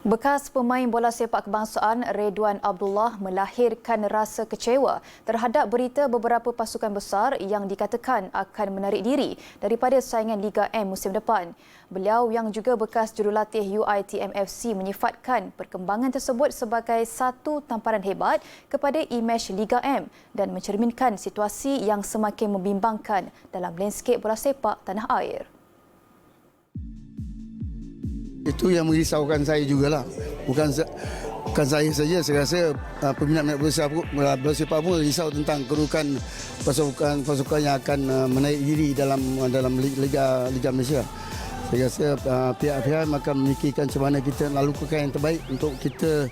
Bekas pemain bola sepak kebangsaan Redwan Abdullah melahirkan rasa kecewa terhadap berita beberapa pasukan besar yang dikatakan akan menarik diri daripada saingan Liga M musim depan. Beliau yang juga bekas jurulatih UITM FC menyifatkan perkembangan tersebut sebagai satu tamparan hebat kepada imej Liga M dan mencerminkan situasi yang semakin membimbangkan dalam landscape bola sepak tanah air. Itu yang merisaukan saya jugalah. Bukan bukan saya saja, saya rasa uh, peminat-peminat bola sepak, bola sepak pun risau tentang kedudukan pasukan-pasukan yang akan uh, menaik diri dalam dalam Liga Liga Malaysia. Saya rasa uh, pihak-pihak akan memikirkan macam mana kita lakukan yang terbaik untuk kita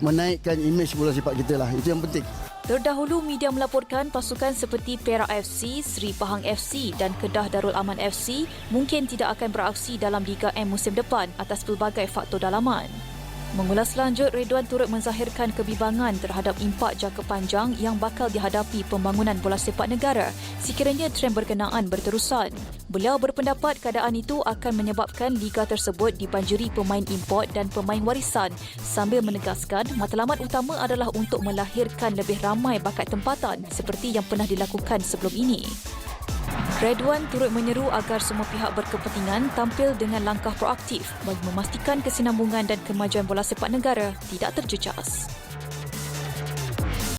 menaikkan imej bola sepak kita lah. Itu yang penting. Terdahulu media melaporkan pasukan seperti Perak FC, Seri Pahang FC dan Kedah Darul Aman FC mungkin tidak akan beraksi dalam Liga M musim depan atas pelbagai faktor dalaman. Mengulas lanjut, Redwan turut menzahirkan kebimbangan terhadap impak jangka panjang yang bakal dihadapi pembangunan bola sepak negara sekiranya trend berkenaan berterusan. Beliau berpendapat keadaan itu akan menyebabkan liga tersebut dibanjiri pemain import dan pemain warisan sambil menegaskan matlamat utama adalah untuk melahirkan lebih ramai bakat tempatan seperti yang pernah dilakukan sebelum ini. Redwan turut menyeru agar semua pihak berkepentingan tampil dengan langkah proaktif bagi memastikan kesinambungan dan kemajuan bola sepak negara tidak terjejas.